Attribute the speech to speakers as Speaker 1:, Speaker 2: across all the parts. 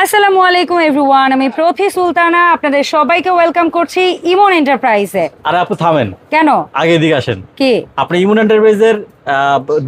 Speaker 1: আসসালামু আলাইকুম এভরিওয়ান আমি প্রফি সুলতানা আপনাদের সবাইকে ওয়েলকাম করছি ইমন এন্টারপ্রাইজে।
Speaker 2: আরে আপু থামেন।
Speaker 1: কেন?
Speaker 2: আগে এদিকে আসেন।
Speaker 1: কি?
Speaker 2: আপনি ইমন এন্টারপ্রাইজের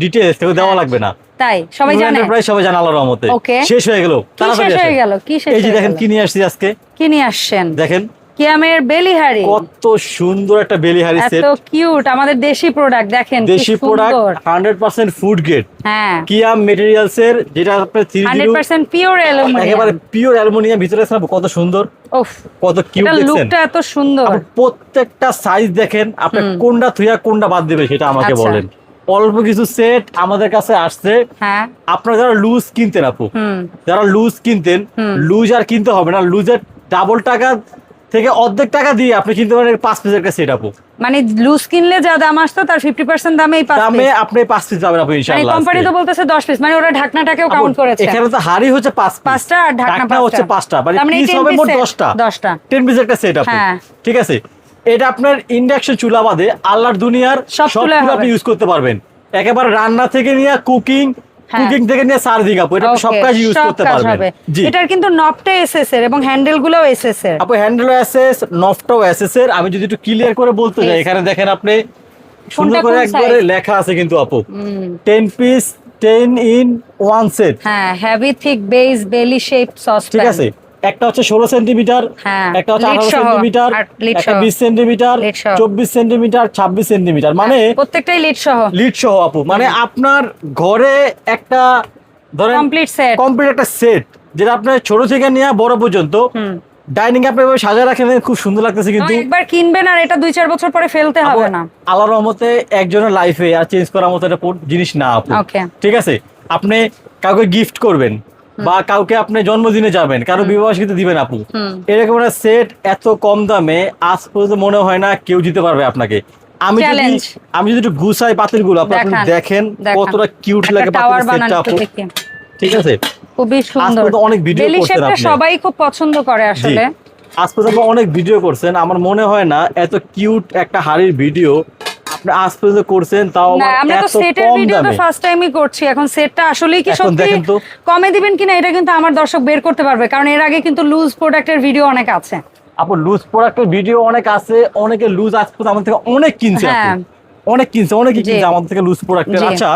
Speaker 2: ডিটেইলস তো দেওয়া লাগবে না।
Speaker 1: তাই সবাই জানে।
Speaker 2: এন্টারপ্রাইজ সবাই জানে আল্লাহর রহমতে। শেষ হয়ে গেল তাড়াতাড়ি
Speaker 1: শেষ হয়ে। গেল? কি শেষ
Speaker 2: এই যে দেখেন কি নিয়ে আসছি আজকে।
Speaker 1: কি নিয়ে আসছেন?
Speaker 2: দেখেন
Speaker 1: কিয়ামের বেলিহারি।
Speaker 2: কত সুন্দর একটা বেলিহারি সেট
Speaker 1: এত কিউট আমাদের দেশি প্রোডাক্ট দেখেন
Speaker 2: দেশি প্রোডাক্ট
Speaker 1: সুন্দর।
Speaker 2: হান্ড্রেড পার্সেন্ট ফুড গ্রেড
Speaker 1: হ্যাঁ।
Speaker 2: কিয়াম মেটেরিয়ালস এর যেটা আপনার three
Speaker 1: hundred percent pure aluminium
Speaker 2: একেবারে পিওর অ্যালুমিনিয়াম ভিতরে আছে কত সুন্দর।
Speaker 1: ওফ
Speaker 2: কত কিউট দেখছেন।
Speaker 1: লুকটা এত সুন্দর।
Speaker 2: প্রত্যেকটা সাইজ দেখেন আপনি কোনটা থুইয়া কোনটা বাদ দিবে সেটা আমাকে
Speaker 1: আচ্ছা।
Speaker 2: বলেন। অল্প কিছু সেট আমাদের কাছে আসছে।
Speaker 1: হ্যাঁ।
Speaker 2: আপনারা যারা লুজ কিনতেন আপু যারা লুজ কিনতেন লুজ আর কিনতে হবে না লুজের ডাবল টাকা থেকে অর্ধেক টাকা দিয়ে আপনি কিনতে পারেন পাঁচ পিসের একটা সেট আপু।
Speaker 1: মানে লুজ কিনলে যা দাম আসতো তার ফিফটি পার্সেন্ট দামে এই পাঁচ
Speaker 2: দামে আপনি পাঁচ পিস পাবেন আপু
Speaker 1: মানে
Speaker 2: ইনশাআল্লাহ
Speaker 1: কোম্পানি তো। বলতেছে দশ পিস মানে ওরা ঢাকনাটাকেও কাউন্ট করেছে।
Speaker 2: এখানে তো হাড়ি হচ্ছে পাঁচ
Speaker 1: পাঁচটা আর ঢাকনা
Speaker 2: হচ্ছে পাঁচটা মানে
Speaker 1: মানে
Speaker 2: পিস হবে মোট
Speaker 1: piece
Speaker 2: দশটা।
Speaker 1: দশটা।
Speaker 2: টেন পিসের একটা সেট আপু।
Speaker 1: হ্যাঁ।
Speaker 2: ঠিক আছে? এটা আপনার ইন্ডাকশন চুলা বাদে আল্লাহর দুনিয়ার
Speaker 1: সব
Speaker 2: আপনি ইউজ করতে পারবেন। একেবারে রান্না থেকে নিয়ে কুকিং। কুকিং থেকে নিয়ে সার্ভিং আপু এটা সব কাজ ইউজ করতে পারবেন। জি।
Speaker 1: এটার কিন্তু নবটা এসএস এর এবং হ্যান্ডেল গুলোও এসএস এর।
Speaker 2: আপু হ্যান্ডেল এসএস নফটাও এসএস এর। আমি যদি একটু ক্লিয়ার করে বলতে যাই এখানে দেখেন আপনি সুন্দর করে একবারে লেখা আছে কিন্তু আপু।
Speaker 1: Ten
Speaker 2: 10 piece 10 in one set
Speaker 1: হ্যাঁ heavy thick base belly shape sauce
Speaker 2: ঠিক আছে? একটা হচ্ছে ষোলো সেন্টিমিটার
Speaker 1: হ্যাঁ,
Speaker 2: একটা হচ্ছে আঠারো সেন্টিমিটার একটা বিশ সেন্টিমিটার চব্বিশ সেন্টিমিটার ছাব্বিশ সেন্টিমিটার। মানে
Speaker 1: প্রত্যেকটাই লিড সহ
Speaker 2: লিড সহ আপু। মানে আপনার ঘরে একটা ধরেন
Speaker 1: কমপ্লিট সেট
Speaker 2: কমপ্লিট একটা সেট যেটা আপনার ছোট থেকে নিয়ে বড় পর্যন্ত। ডাইনিং আপনি এভাবে সাজায় রাখেন খুব সুন্দর লাগতেছে কিন্তু।
Speaker 1: একবার কিনবেন আর এটা দুই চার বছর পরে ফেলতে হবে না।
Speaker 2: আল্লাহর রহমতে একজনের লাইফে আর চেঞ্জ করার মতো একটা জিনিস না আপু। ঠিক আছে? আপনি কাউকে গিফট করবেন বা কাউকে আপনি জন্মদিনে যাবেন কারও বিবাহ কিন্তু দিবেন আপু
Speaker 1: হুম।
Speaker 2: এরকম একটা সেট এত কম দামে আজ পর্যন্ত মনে হয় না কেউ দিতে পারবে আপনাকে। আমি যদি. আমি যদি একটু গুছাই পাতিলগুলো আপনি
Speaker 1: দেখেন
Speaker 2: কতটা কিউট লাগে পাতিলের সেটটা আপু ঠিক আছে?
Speaker 1: খুবই সুন্দর।
Speaker 2: অনেক
Speaker 1: বেলি
Speaker 2: করছেন আপনি।
Speaker 1: সবাই খুব পছন্দ করে আসলে।
Speaker 2: আজ পর্যন্ত অনেক ভিডিও করছেন। আমার মনে হয় না এত কিউট একটা হাড়ির ভিডিও আপনি আজ পর্যন্ত করছেন তাও
Speaker 1: আমরা তো সেটের ভিডিও তো ফার্স্ট টাইমই করছি এখন সেটটা আসলেই কি সত্যি কমে দিবেন কিনা এটা কিন্তু আমার দর্শক বের করতে পারবে কারণ এর আগে কিন্তু লুজ প্রোডাক্টের ভিডিও অনেক আছে।
Speaker 2: আপু লুজ প্রোডাক্টের ভিডিও অনেক আছে অনেকে লুজ আজ পর্যন্ত আমার থেকে অনেক কিনছে
Speaker 1: হ্যাঁ।
Speaker 2: অনেক কিনছে অনেকে কিনছে আমাদের থেকে লুজ প্রোডাক্টের আচ্ছা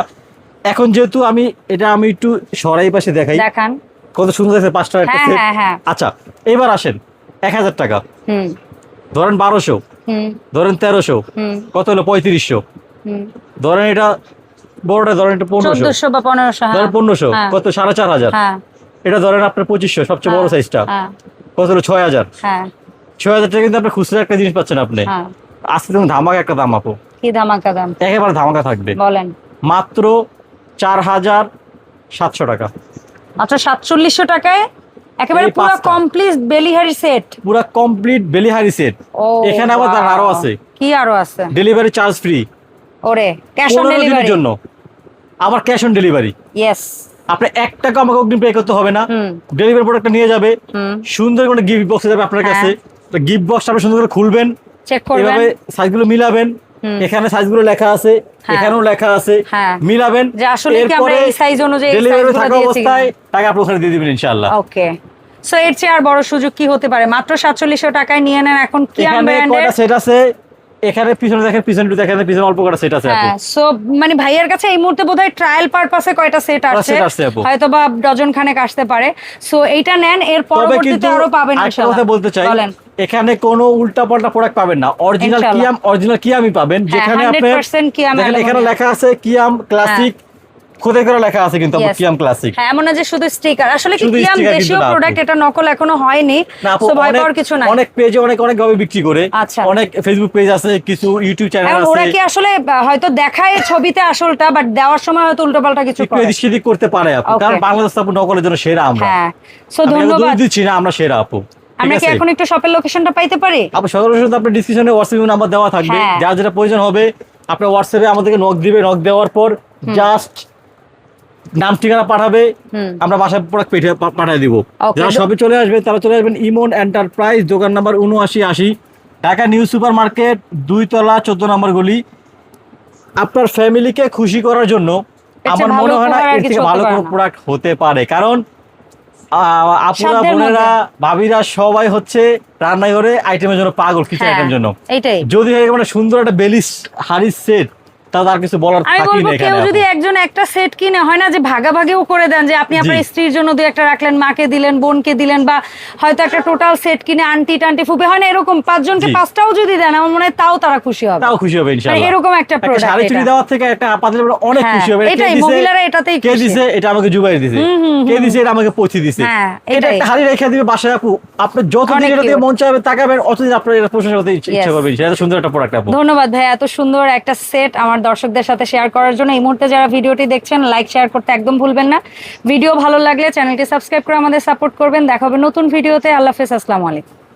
Speaker 2: এখন যেহেতু আমি এটা আমি একটু সরাই পাশে দেখাই।
Speaker 1: দেখান।
Speaker 2: কত সুন্দর আছে।
Speaker 1: হ্যাঁ হ্যাঁ।
Speaker 2: আচ্ছা এবার আসেন এক হাজার টাকা।
Speaker 1: হুম।
Speaker 2: ধরেন বারোশো। ধরেন তেরোশো। কত হলো? পঁয়ত্রিশশো। ধরেন এটা বড়টা ধরেন এটা পনেরোশো।
Speaker 1: বা পনেরোশো হ্যাঁ।
Speaker 2: ধরেন পনেরোশো
Speaker 1: হ্যাঁ।
Speaker 2: কত? সাড়ে চার হাজার।
Speaker 1: হ্যাঁ।
Speaker 2: এটা ধরেন আপনার পঁচিশশো সবচেয়ে বড় সাইজটা কত হলো? ছয় হাজার। ছয় হাজার টাকা কিন্তু আপনি খুচরা একটা জিনিস পাচ্ছেন আপনি। আজকে তুমি ধামাকা একটা দাম আপু।
Speaker 1: কি ধামাকা দাম?
Speaker 2: একেবারে ধামাকা থাকবে।
Speaker 1: বলেন।
Speaker 2: মাত্র চার হাজার সাতশো টাকা।
Speaker 1: আচ্ছা সাতচল্লিশশো টাকায় একেবারে পুরো। কমপ্লিট বেলিহারি সেট
Speaker 2: পুরো কমপ্লিট বেলিহারি সেট এখানে আবার তার আরও আছে।
Speaker 1: কি আরও আছে?
Speaker 2: ডেলিভারি চার্জ ফ্রি
Speaker 1: ওরে ক্যাশ অন
Speaker 2: পনেরো দিনের
Speaker 1: ডেলিভারি
Speaker 2: জন্য। আবার ক্যাশ অন ডেলিভারি
Speaker 1: ইয়েস
Speaker 2: আপনি এক টাকা আমাকে অগ্রিম পে করতে হবে না। ডেলিভারি প্রোডাক্টটা নিয়ে যাবে। সুন্দর করে গিফট বক্স যাবে আপনার
Speaker 1: হ্যাঁ।
Speaker 2: কাছে। গিফট বক্স আপনি সুন্দর করে খুলবেন।
Speaker 1: চেক করবেন।
Speaker 2: এভাবে সাইজগুলো মিলাবেন। এখানে সাইজগুলো লেখা আছে।
Speaker 1: হ্যাঁ।
Speaker 2: এখানেও লেখা আছে।
Speaker 1: হ্যাঁ।
Speaker 2: মিলাবেন।
Speaker 1: যে আসলে কি আমরা এই size অনুযায়ী
Speaker 2: ডেলিভারি থাকা অবস্থায় টাকা আপনি ওখানে দিয়ে দিবেন ইনশাআল্লাহ।
Speaker 1: ওকে সো এর চেয়ে আর বড় সুযোগ কি হতে পারে? মাত্র সাতচল্লিশশো টাকায় নিয়ে নেন এখন কি
Speaker 2: কয়টা সেট আছে? এখানে পিছনে দেখেন পিছনে দেখেন পিছনে অল্প কটা সেট আছে
Speaker 1: হ্যাঁ সো মানে ভাইয়ের কাছে এই মুহূর্তে বোধহয় ট্রায়াল পারপাসে কয়টা সেট
Speaker 2: set
Speaker 1: হয়তো বা ডজন খানেক আসতে পারে। সো এইটা নেন এর পরবর্তীতে আরও পাবেন ইনশাআল্লাহ।
Speaker 2: কথা বলতে চাই এখানে কোনো উল্টা পাল্টা প্রোডাক্ট পাবেন না। অরিজিনাল কিয়াম অরিজিনাল কিয়ামই পাবেন।
Speaker 1: হ্যাঁ,
Speaker 2: যেখানে আপনি
Speaker 1: 100% কিয়াম
Speaker 2: দেখেন এখানে লেখা আছে কিয়াম ক্লাসিক খোদাই করে লেখা আছে কিন্তু কিয়াম ক্লাসিক
Speaker 1: হ্যাঁ এমন না যে শুধু স্টিকার আসলে কি কিয়াম দেশীয় প্রোডাক্ট এটা নকল এখনও হয়নি সো ভয় পাওয়ার কিছু নাই।
Speaker 2: অনেক পেজে অনেক অনেক ভাবে বিক্রি করে।
Speaker 1: আচ্ছা।
Speaker 2: অনেক ফেসবুক পেজ আছে কিছু ইউটিউব চ্যানেল আছে
Speaker 1: ওরা কি আসলে হয়তো দেখায় ছবিতে আসলটা বাট দেওয়ার সময় হয়তো উল্টোপাল্টা কিছু করে।
Speaker 2: এদিক সেদিক করতে পারে আপু কারণ বাংলাদেশ আপু নকলের জন্য সেরা আমরা।
Speaker 1: হ্যাঁ সো ধন্যবাদ।
Speaker 2: দিচ্ছি না আমরা সেরা আপু।
Speaker 1: আমরা কি এখন একটু শপের লোকেশনটা পাইতে পারি?
Speaker 2: আপু সদস্য আপনার ডিসক্রিপশনে হোয়াটসঅ্যাপ নাম্বার দেওয়া থাকবে।
Speaker 1: হ্যাঁ।
Speaker 2: যার যেটা প্রয়োজন হবে আপনার হোয়াটসঅ্যাপে আমাদেরকে নক দিবে নক দেওয়ার পর জাস্ট নাম ঠিকানা পাঠাবে আমরা বাসায় প্রোডাক্ট পাঠিয়ে দিব। যারা সবে চলে আসবে তারা চলে আসবেন ইমন এন্টারপ্রাইজ দোকান নাম্বার উনআশি আশি ঢাকা নিউ সুপার মার্কেট দুই তলা চোদ্দ নম্বর গলি। আপনার ফ্যামিলিকে খুশি করার জন্য আমার মনে হয় না এর
Speaker 1: কিছু
Speaker 2: থেকে ভালো কোনো প্রোডাক্ট হতে পারে। কারণ
Speaker 1: সাধ্যের
Speaker 2: বোনেরা ভাবিরা সবাই হচ্ছে রান্নাঘরে আইটেমের জন্য পাগল
Speaker 1: হ্যাঁ,
Speaker 2: আইটেমের জন্য।
Speaker 1: এইটাই।
Speaker 2: যদি হয় মানে সুন্দর একটা বেলিস হাড়ির সেট তাহলে কিছু বলার
Speaker 1: আমি বলব কেউ যদি একজন একটা সেট কিনে হয় না যে ভাগাভাগিও করে দেন যে আপনি আপনার স্ত্রীর জন্য দুই একটা রাখলেন মাকে দিলেন বোনকে দিলেন বা হয়তো একটা টোটাল সেট কিনে আন্টি টান্টি ফুপে হয় না এরকম পাঁচজনকে পাঁচটাও যদি দেন আমার মনে হয় তাও তারা খুশি হবে।
Speaker 2: তাও খুশি হবে ইনশাআল্লাহ।
Speaker 1: এরকম একটা product
Speaker 2: শাড়ি চুড়ি
Speaker 1: এটা।
Speaker 2: দেওয়ার থেকে একটা পাতলা অনেক
Speaker 1: হ্যাঁ,
Speaker 2: খুশি হবে।
Speaker 1: এটাই, মহিলারা এটাতেই
Speaker 2: কে দিছে এটা আমাকে জুবাই দিছে।
Speaker 1: হুম, হুম,
Speaker 2: কে দিছে এটা আমাকে পৌঁছে দিছে।
Speaker 1: হ্যাঁ,
Speaker 2: এটা একটা হাড়ি রেখে দিবে বাসায় আপু। আপনি যতদিন এটা দিয়ে মন চাইবে তাকাবেন অতদিন আপনার এটা প্রশংসা করতে ইচ্ছা ইচ্ছা করবে সেটা সুন্দর একটা প্রোডাক্ট আপু।
Speaker 1: ধন্যবাদ ভাই এত সুন্দর একটা সেট আমার দর্শকদের সাথে শেয়ার করার জন্য এই মুহূর্তে যারা ভিডিওটি দেখছেন লাইক শেয়ার করতে একদম ভুলবেন না। ভিডিও ভালো লাগলে চ্যানেলটি সাবস্ক্রাইব করে আমাদের সাপোর্ট করবেন। দেখাবে নতুন ভিডিওতে আল্লাহ হাফেজ। আসসালামু আলাইকুম।